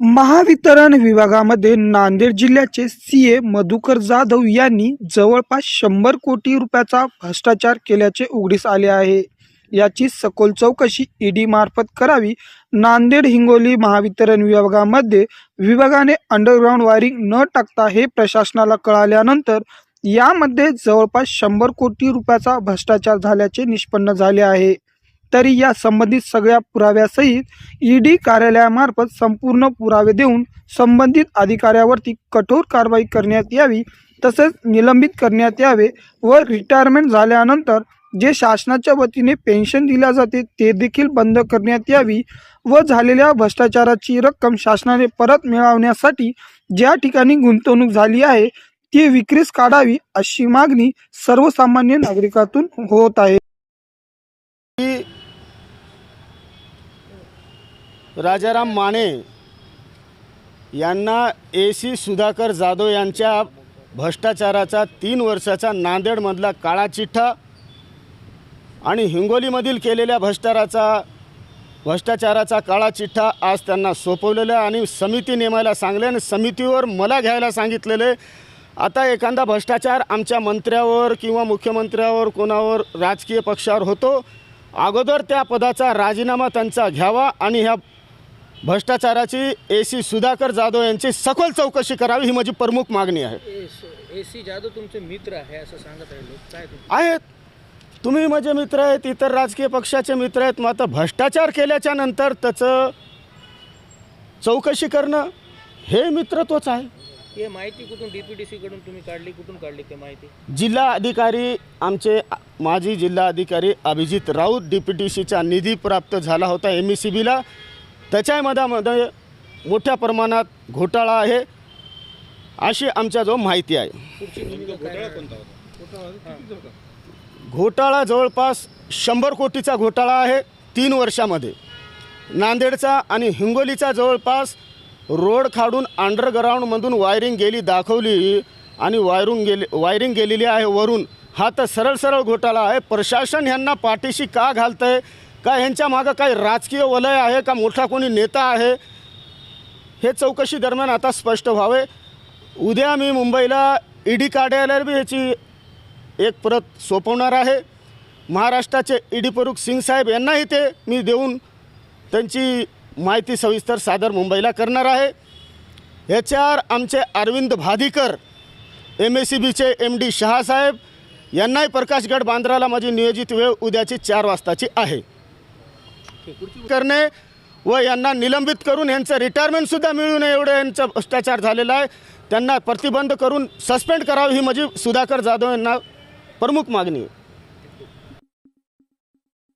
महावितरण विभागामध्ये नांदेड जिल्ह्याचे सी ए मधुकर जाधव यांनी जवळपास शंभर कोटी रुपयाचा भ्रष्टाचार केल्याचे उघडीस आले आहे. याची सखोल चौकशी ईडी मार्फत करावी. नांदेड हिंगोली महावितरण विभागामध्ये विभागाने अंडरग्राऊंड वायरिंग न टाकता हे प्रशासनाला कळाल्यानंतर यामध्ये जवळपास शंभर कोटी रुपयाचा भ्रष्टाचार झाल्याचे निष्पन्न झाले आहे. तरी या संबंधित सगळ्या पुराव्यासहित ईडी कार्यालयामार्फत संपूर्ण पुरावे देऊन संबंधित अधिकाऱ्यावरती कठोर कारवाई करण्यात यावी तसेच निलंबित करण्यात यावे व रिटायरमेंट झाल्यानंतर जे शासनाच्या वतीने पेन्शन दिल्या जाते ते देखील बंद करण्यात यावी व झालेल्या भ्रष्टाचाराची रक्कम शासनाने परत मिळवण्यासाठी ज्या ठिकाणी गुंतवणूक झाली आहे ती विक्रीस काढावी अशी मागणी सर्वसामान्य नागरिकातून होत आहे. राजाराम माने यांना ए सी सुधाकर जाधव यांच्या भ्रष्टाचाराचा तीन वर्षाचा नांदेडमधला काळा चिठ्ठा आणि हिंगोलीमधील केलेल्या भ्रष्टाचाराचा भ्रष्टाचाराचा काळा चिठ्ठा आज त्यांना सोपवलेला आणि समिती नेमायला सांगले आणि समितीवर मला घ्यायला सांगितलेलं आहे आता एखादा भ्रष्टाचार आमच्या मंत्र्यावर किंवा मुख्यमंत्र्यावर कोणावर राजकीय पक्षावर होतो अगोदर त्या पदाचा राजीनामा त्यांचा घ्यावा आणि ह्या भ्रष्टाचाराची ए सी सुधाकर जाधव यांची सखोल चौकशी करावी ही माझी प्रमुख मागणी आहे. ए सी जाधव तुमचे मित्र आहे असं सांगत आहे लोक. काय आहेत. तुम्ही माझे मित्र आहेत इतर राजकीय पक्षाचे मित्र आहेत मग आता भ्रष्टाचार केल्याच्यानंतर त्याचं चौकशी करणं हे मित्र तोच आहे. हे माहिती कुठून डीपीडीसी कडून तुम्ही काढली कुठून काढली ते माहिती? जिल्हा अधिकारी आमचे माजी जिल्हा अधिकारी Abhijit Raut D P T सीचा निधी प्राप्त झाला होता एम ई सी बीला त्याच्यामध्ये मोठ्या प्रमाणात घोटाळा आहे अशी आमच्याजवळ माहिती आहे? घोटाळा जवळपास शंभर कोटीचा घोटाळा आहे तीन वर्षामध्ये. नांदेडचा आणि हिंगोलीचा जवळपास रोड खाडून अंडरग्राऊंडमधून वायरिंग गेली दाखवली आणि वायरिंग गेली वायरिंग गेलेली आहे वरून. हा तर सरळ सरळ घोटाळा आहे. प्रशासन ह्यांना पाठीशी का घालतं आहे का ह्यांच्या मागं काही राजकीय वलय आहे का मोठा कोणी नेता आहे? हे चौकशी दरम्यान आता स्पष्ट व्हावे. उद्या मी मुंबईला ईडी कार्यालयाला बी ह्याची एक प्रत सोपवणार आहे. महाराष्ट्राचे ईडी प्रमुख सिंग साहेब यांनाही ते मी देऊन त्यांची माहिती सविस्तर सादर मुंबईला करणार आहे. ह्याच्यावर आमचे Arvind Bhadikar M S C बीचे एम डी शहासाहेब यांनाही प्रकाशगड बांद्राला माझी नियोजित वेळ उद्याची चार वाजताची आहे. करणे व यांना निलंबित करून यांचं रिटायरमेंटसुद्धा मिळू नये एवढं यांचा भ्रष्टाचार झालेला आहे. त्यांना प्रतिबंध करून सस्पेंड करावं ही माझी सुधाकर जाधव यांना प्रमुख मागणी आहे.